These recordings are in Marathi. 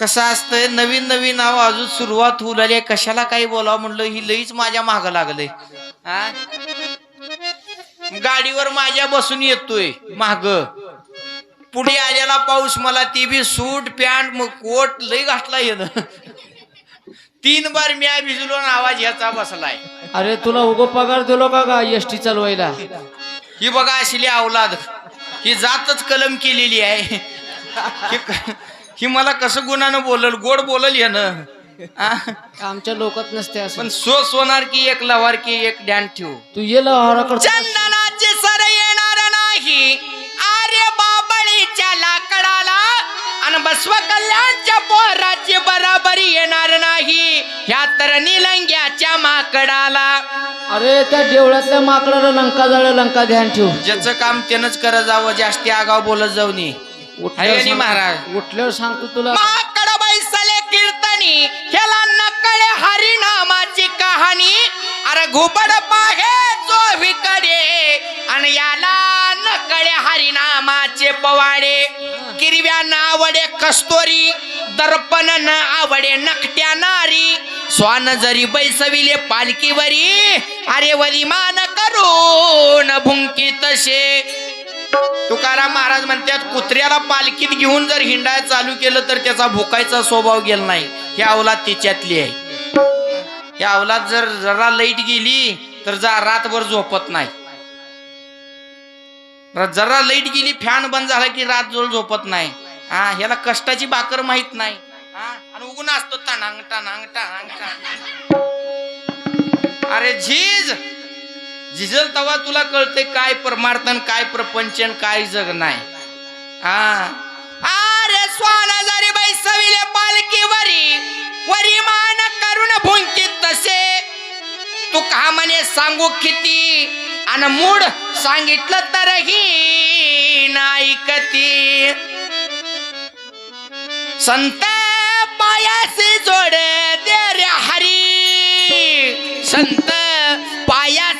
कसं असतंय? नवीन नवीन नाव अजून सुरुवात होऊ लागली. कशाला काही बोलावं म्हणलं? ही लईच माझ्या माग लागलंय. हा? गाडीवर माझ्या बसून येतोय. माग. पुढे आलेला पाऊस मला ती बी सूट पॅन्ट मग कोट लई घातला येणं तीन बार मी भिजलो आवाज ह्याचा बसलाय. अरे तुला उगो पगार दिलो का का एस टी चालवायला? ही बघा असली अवलाद. ही जातच कलम केलेली आहे. ही क- मला कसं गुणानं बोलल गोड बोलल यानं? आमच्या लोकात नसते असं. पण सो सोनार की एक लवार की एक ध्यान ठेवू. तू ये लहाराकडे चंदनाचे सर येणार नाही. आर्य बाबळीच्या लाकडाला आणि बसव कल्याणच्या पोराची बराबरी येणार नाही. ह्या तर निलंग्याच्या माकडाला. अरे त्या देवळातल्या माकडाला लंका जाळ लंका ध्यान ठेव. ज्याचं काम त्यानंच करत जावं जास्ती आगाव बोलत जाऊ नये. आणि महाराज. उठल्यावर सांगतो तुला माकड बैसले कीर्तनी ह्याला नकळे हरिनामाची कहाणी. अरे घुबड पाहे जो विकडे आणि याला नकळे हरिनामाचे पवाडे. किरव्या नावडे कस्तोरी दर्पण न आवडे नकट्या नारी. स्वान जरी बैसविले पालखीवरी अरे वलिमान करून भुंकी तसे. तुकाराम महाराज म्हणतात कुत्र्याला पालखीत घेऊन जर हिंडाय चालू केलं तर त्याचा भुकायचा स्वभाव गेला नाही. ही अवलाद तिच्यातली आहे. ही अवलाद जर जरा लाइट गेली तर जा रातभर झोपत नाही. जरा लाइट गेली फॅन बंद झाला की रात जोर झोपत नाही. हा ह्याला कष्टाची भाकर माहीत नाही. हा आणि उगून असतो टाणांग टाणांग टाणांग टाणांग. अरे झीज! झिजल तवा तुला कळते काय परमार्थन काय प्रपंचन काय जग नाही. हा. अरे स्वान जरी बैसविले पालखी वरी वरी मान करून भुंकीत तसे. तू का म्हणे सांगू किती? आणि मूड सांगितलं तरही नाही कती संत पायासी जोड दे रे हरी. संत पायास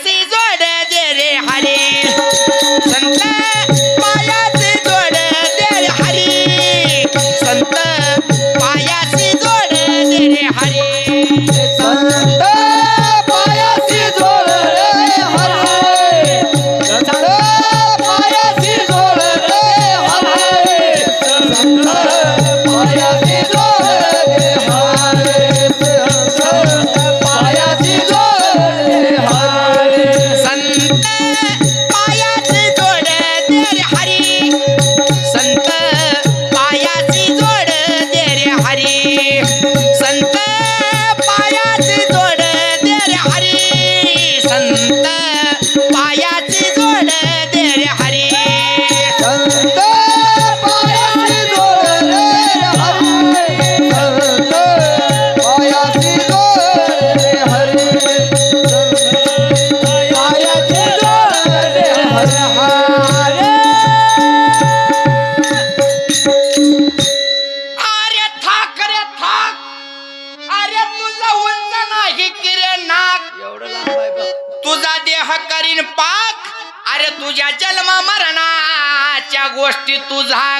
तुझा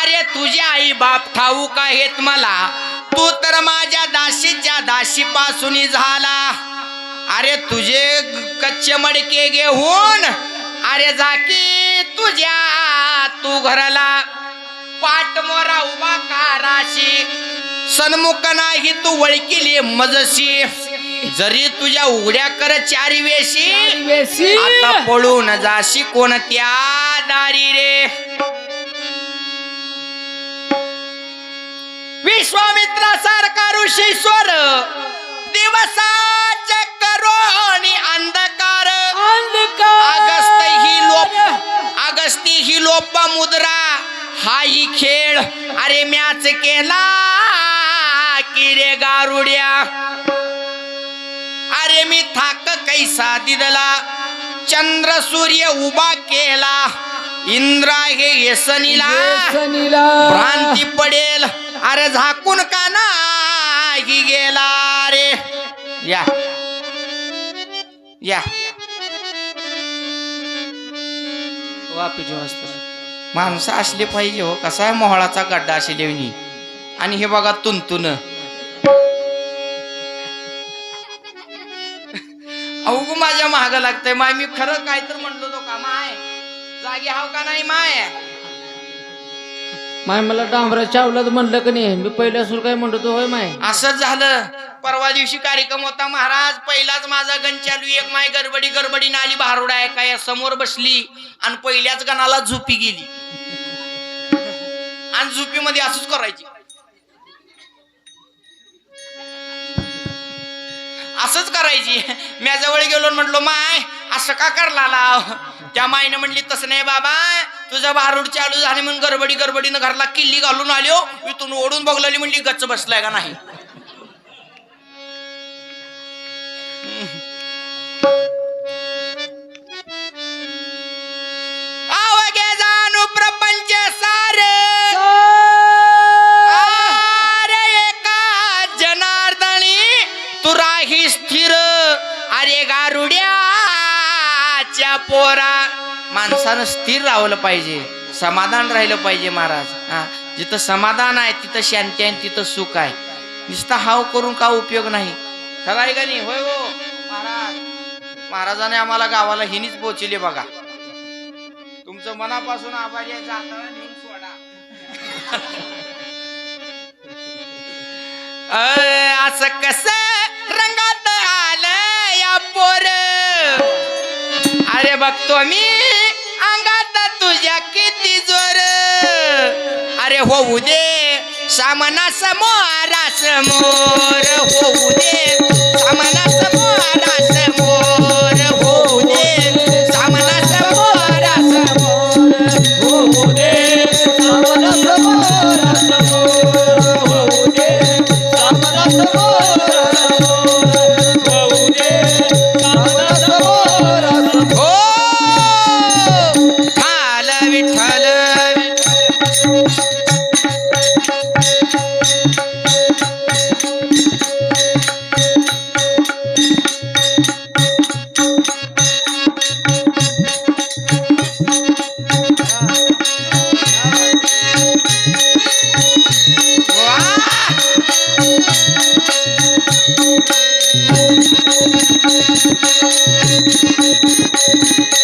अरे तुझे आई बाप ठाऊक आहेत मला. तू तर माझ्या दासीच्या दासीपासून झाला. अरे तुझे कच्चे मडके घेऊन. अरे जाकी तुझ्या तू घराला. पाट मोरा उभा काराशी. सन्मुख नाही तू वळकिली मजशी. जरी तुझ्या उघड्या कर चारी वेशी. वेशी. आता पळून जाशी कोणत्या दारी रे. विश्वामित्रासारखा ऋषी स्वर. दिवसाच्या करोनी अंधकार. अगस्त ही लोप अगस्ती ही लोप मुद्रा. हा ही खेळ अरे म्याच केला की रे गारुड्या. अरे मी थाक कैसा दिदला. चंद्र सूर्य उभा केला. इंद्रा हे येसनीला. व्यसनीला भ्रांती पडेल. अरे झाकून का नाही गेला रे? या. या. माणसं असली पाहिजे हो. कसा आहे मोहळाचा गड्डा अशी लेवणी आणि हे बघा तुंतुन अवघ माझ्या महाग लागतंय. माय मी खरं काय तर म्हणलो तो का माय? जागी हाव का नाही माय? माय मला डांबरा चावलं म्हणलं का नाही? मी पहिल्या सुरू काय म्हणतो होय माय? असंच झालं. परवा दिवशी कार्यक्रम होता महाराज. पहिलाच माझा गण चालू एक माय गडबडी गडबडी नाली भारुडा आहे काय समोर बसली आणि पहिल्याच गणाला झोपी गेली. आणि झोपीमध्ये असंच करायची. असंच करायची. मी जवळ गेलो आणि म्हटलो माय असं का करला लाव त्या मायनं म्हणली तसं नाही बाबा तुझं भारूड चालू झाली म्हणून गडबडी गडबडीनं घरला किल्ली घालून आलो. इथून ओढून बघलेली म्हणली गच्च बसलाय का नाही? पोरा माणसानं स्थिर राहिलं पाहिजे समाधान राहिलं पाहिजे महाराज. हा जिथं समाधान आहे तिथं शांती आहे तिथं सुख आहे. नुसता हाव करून का उपयोग नाही? खरं आहे का नाही? होय हो. महाराज महाराजाने आम्हाला गावाला हिनीच पोचले बघा. तुमचं मनापासून आभारी आहे जाताना नेऊन सोडा. असं कस रंगात आलं या पोर? बघतो मी. अंगात तुझ्या किती जोर. अरे होऊ दे सामना समोरा समोर होऊ दे. Thank you.